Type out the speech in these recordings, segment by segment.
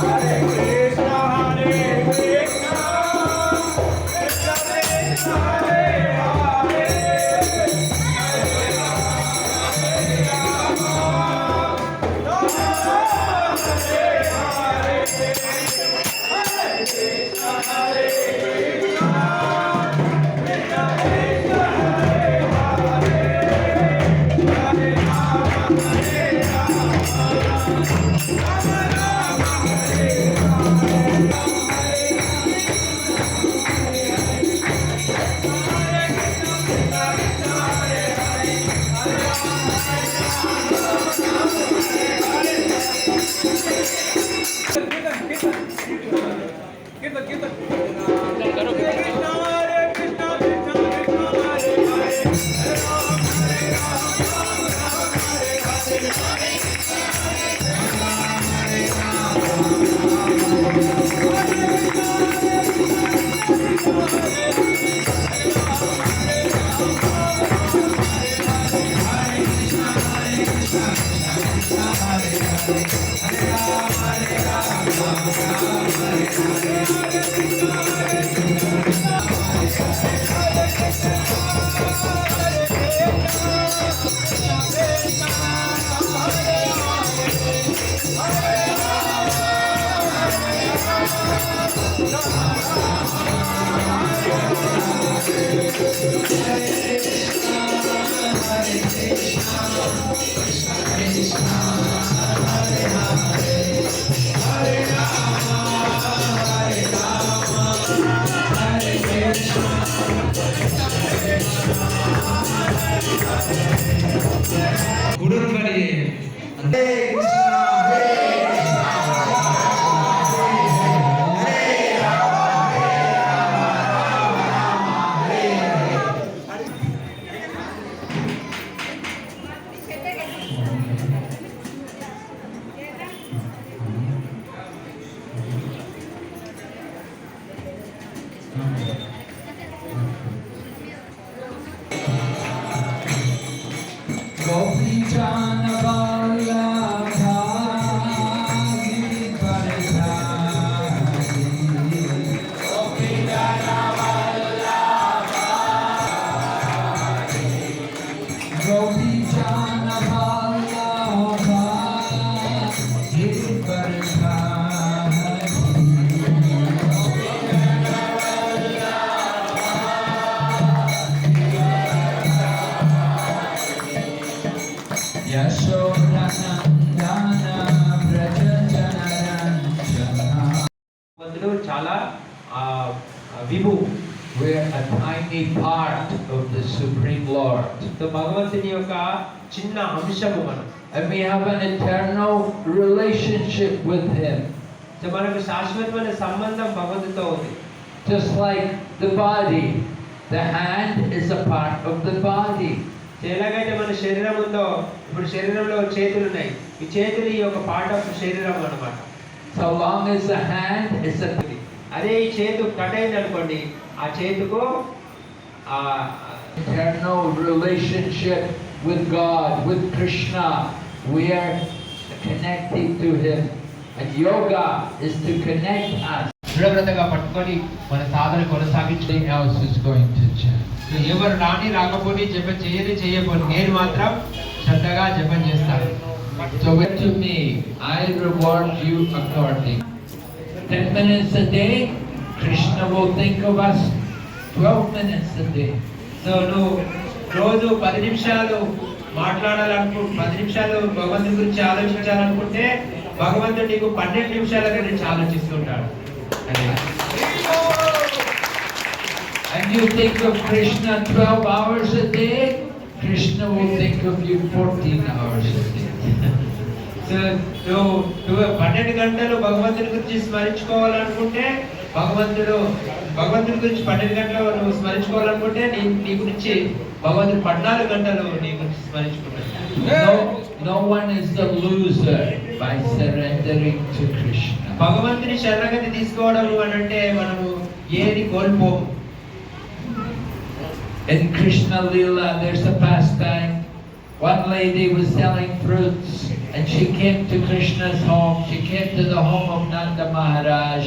Hare Krishna. Никита. గుడు అంటే విభు We're a tiny part of the Supreme Lord. So భగవంతుని యొక్క చిన్న అంశము మనం And we have an eternal relationship with Him. So మనకు శాశ్వతమైన సంబంధం భగవంతుతో ఉంది Just like the body. The hand is a part of the body. So ఎలాగైతే మన శరీరం ఉందో ఇప్పుడు శరీరంలో చేతులు ఉన్నాయి ఈ చేతులు ఈ యొక్క పార్ట్ ఆఫ్ శరీరం అన్నమాట So long as the hand is a అదే ఈ చేతు కట్ అయింది అనుకోండి ఆ చేతుకు eternal relationship with with Krishna yoga పట్టుకొని మన సాధన కొనసాగించే house is going to change ఎవరు రాని మాత్రం శ్రద్ధగా జపం చేస్తాను. So get to me, 10 minutes a day, Krishna will think of us 12 minutes a day. So no, రోజు పది నిమిషాలు మాట్లాడాలనుకు పది నిమిషాలు భగవంతుడి గురించి ఆలోచించాలనుకుంటే భగవంతుడు నీకు పన్నెండు నిమిషాల గురించి ఆలోచిస్తుంటాడు And you think of Krishna 12 hours a day, Krishna will think of you 14 hours a day. నువ్వు పన్నెండు గంటలు భగవంతుడి గురించి స్మరించుకోవాలనుకుంటే భగవంతుడు భగవంతుడి గురించి పన్నెండు గంటలు నువ్వు స్మరించుకోవాలనుకుంటే నీ నీ గురించి భగవంతుడు పద్నాలుగు గంటలు నీ గురించి స్మరించుకుంటాడు No, no one is the loser by surrendering to Krishna. భగవంతుని శరణగతి తీసుకోవడం అని అంటే మనము ఏది కోల్పోము In Krishna Lila, there's a pastime. One lady was selling fruits and she came to Krishna's home. She came to the home of Nanda Maharaj,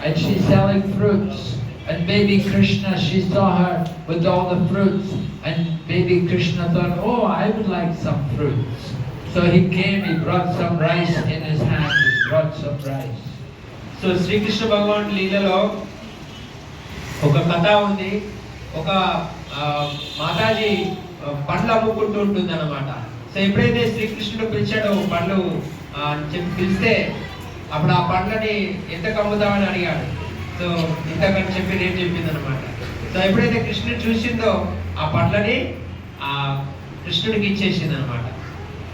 and she's selling fruits. And baby Krishna, she saw her with all the fruits, and baby Krishna thought, oh, I would like some fruits. So he came, he brought some rice in his hand, he brought some rice. So Shri Krishna Bhagavan లీలలో ఒక కథ ఉంది ఒక ఆ, మాతాజీ ఆ, పండ్లు అమ్ముకుంటూ ఉంటుంది అనమాట సో ఎప్పుడైతే శ్రీకృష్ణుడు పిలిచాడో పండ్లు చెప్పి పిలిస్తే అప్పుడు ఆ పండ్లని ఎంత కమ్ముదామని అడిగాడు సో ఇంతకని చెప్పి నేను చెప్పింది అనమాట సో ఎప్పుడైతే కృష్ణుడు చూసిందో ఆ పండ్లని ఆ కృష్ణుడికి ఇచ్చేసింది అనమాట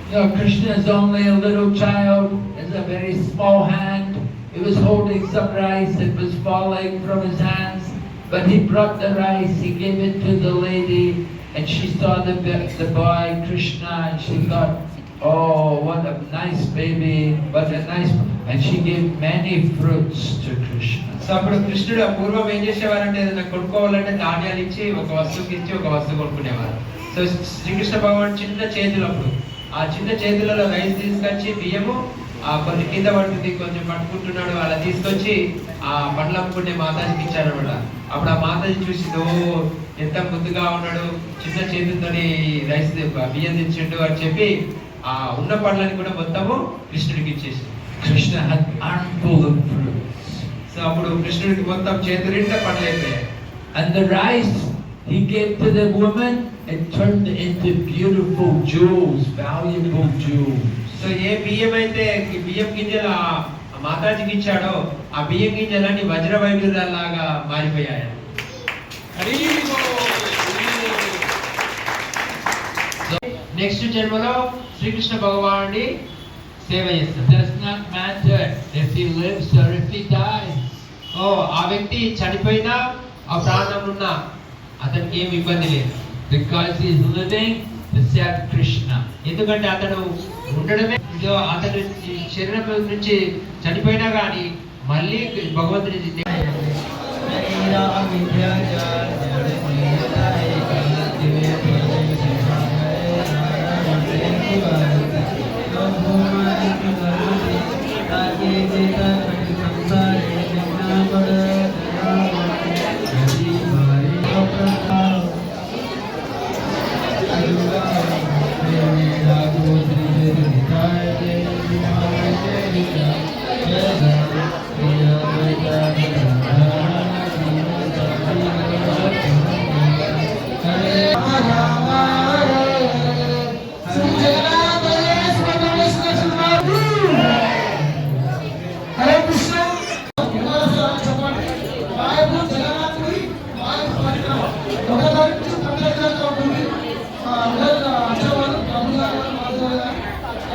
You know, Krishna is only a little child, has a very small hand. He was holding some rice, it was falling from his hands. But he brought the rice, he gave it to the lady, and she saw the, the boy, Krishna, and she thought, oh, what a nice baby, what a nice. And she gave many fruits to Krishna. So అప్పుడు కృష్ణుడు ఆ పూర్వం ఏం చేసేవారంటే ఏదైనా కొనుక్కోవాలంటే ధాన్యాలు ఇచ్చి ఒక వస్తువుకి ఇచ్చి ఒక వస్తువు కొనుక్కునేవారు సో శ్రీకృష్ణ భగవాన్ చిన్న చేతులు అప్పుడు ఆ చిన్న చేతులలో రైస్ తీసుకొచ్చి బియ్యము ఆ కొన్ని కింద పడుతుంది కొంచెం పట్టుకుంటున్నాడు అలా తీసుకొచ్చి ఆ పండ్లు అమ్ముకునే మాతాజీకి ఇచ్చారనమాట. అప్పుడు ఆ మాతాజీ చూసి ఓ ఎంత ముద్దుగా ఉన్నాడు చిన్న చేతులతోని రైస్ బియ్యం తెచ్చిండు అని చెప్పి ఆ ఉన్న పండ్లని కూడా మొత్తము కృష్ణుడికి ఇచ్చేసి కృష్ణ సో అప్పుడు కృష్ణుడికి మొత్తం చేతులు నిండా పండ్లు అయిపోయాయి. And the rice he gave to the woman, and turned into beautiful jewels, valuable jewels. So ఏ బియ్యం అయితే బియ్యం గింజలు ఆ మాతాజీకి ఇచ్చాడో ఆ బియ్యం గింజలన్నీ వజ్ర వైద్యులాగా మారిపోయాయి నెక్స్ట్ జన్మలో శ్రీకృష్ణ భగవానుడి సేవ చేస్తాడు dies. ఓ ఆ వ్యక్తి చనిపోయినా ఆ ప్రాణం ఉన్నా అతనికి ఏమి ఇబ్బంది లేదు Because he's living to serve Krishna. ఎందుకంటే అతడు ఉండడమే. అతని శరీరం నుంచి చనిపోయినా కానీ మళ్ళీ భగవంతుని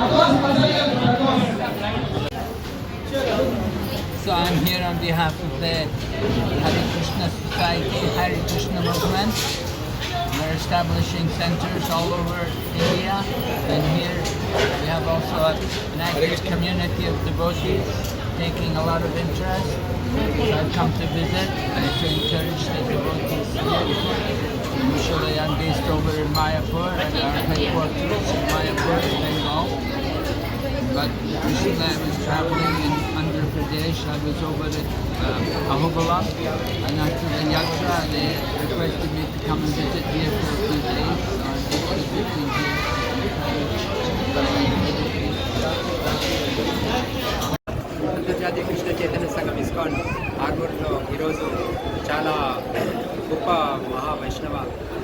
Advance percent advance So I'm here on behalf of the Hare Krishna Society, Hare Krishna movement. We're establishing centers all over India, and here we have also a, an active community of devotees taking a lot of interest. So I've come to visit and to encourage the devotees. Usually I'm based over in Mayapur at our headquarters in Mayapur, Bengal. But recently I was traveling in Andhra Pradesh. I was over at uh, and after the yatra, they requested me to come and visit here for a few days. So I'm just visiting here. అంతర్జాతీయ కృష్ణ చైతన్య సంఘం ISKCON ఆర్మూర్లో ఈరోజు చాలా గొప్ప మహా వైష్ణవ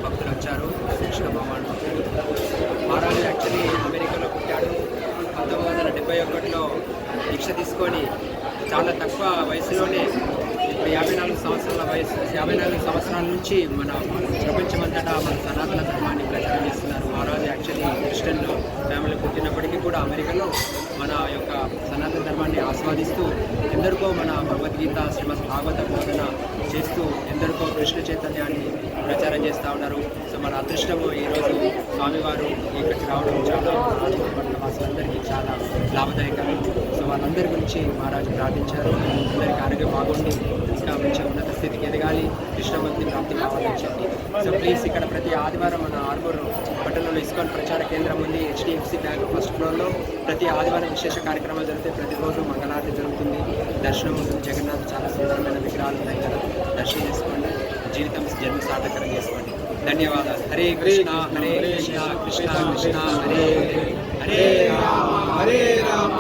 భక్తులు వచ్చారు. కృష్ణ భగవాన్ భక్తులు. మహారాజు యాక్చువల్లీ అమెరికాలో పుట్టాడు. పంతొమ్మిది వందల డెబ్బై ఒకటిలో దీక్ష తీసుకొని చాలా తక్కువ వయసులోనే ఇప్పుడు యాభై నాలుగు సంవత్సరాల వయసు యాభై నాలుగు సంవత్సరాల నుంచి మన ప్రపంచమంతటా మన సనాతన ధర్మాన్ని ప్రచారం చేస్తున్నారు. మహారాజు యాక్చువల్లీ క్రిస్టియన్ ఫ్యామిలీ పుట్టినప్పటికీ కూడా అమెరికాలో మన యొక్క సనాతన ధర్మాన్ని ఆస్వాదిస్తూ ఎందరికో మన భగవద్గీత శ్రీమద్ భాగవత బోధన చేస్తూ ఎందరికో కృష్ణ చైతన్యాన్ని ప్రచారం చేస్తూ ఉన్నారు. సో మన అదృష్టము ఈరోజు స్వామివారు ఇక్కడికి రావడం చాలా అందరికీ వాసులందరికీ చాలా లాభదాయకం. సో వాళ్ళందరి గురించి మహారాజు ప్రార్థించారు. అందరికీ ఆరోగ్యం బాగుండి. ఇంకా ఉన్నత స్థితికి ఎదగాలి. కృష్ణభక్తి ప్రాప్తి కావాలని సో ప్లీజ్ ఇక్కడ ప్రతి ఆదివారం మన ఆర్మూర్ పట్టణంలో ఇస్కాన్ ప్రచార కేంద్రం ఉంది. హెచ్డిఎఫ్సి బ్యాంక్ ఫస్ట్ ఫ్లోర్లో ప్రతి ఆదివారం విశేష కార్యక్రమాలు జరుగుతాయి ప్రతిరోజు మంగళారతి జరుగుతుంది. దర్శనం ఉంటుంది జగన్నాథ్ చాలా సుందరమైన విగ్రహాలు ఉన్నాయి కదా. దర్శనం చేసుకోండి. జీవితం జన్మ సార్థకరం చేసుకోండి. ధన్యవాదాలు. హరే కృష్ణ హరే కృష్ణ కృష్ణ కృష్ణ హరే హరే హరే రామ హరే రామ.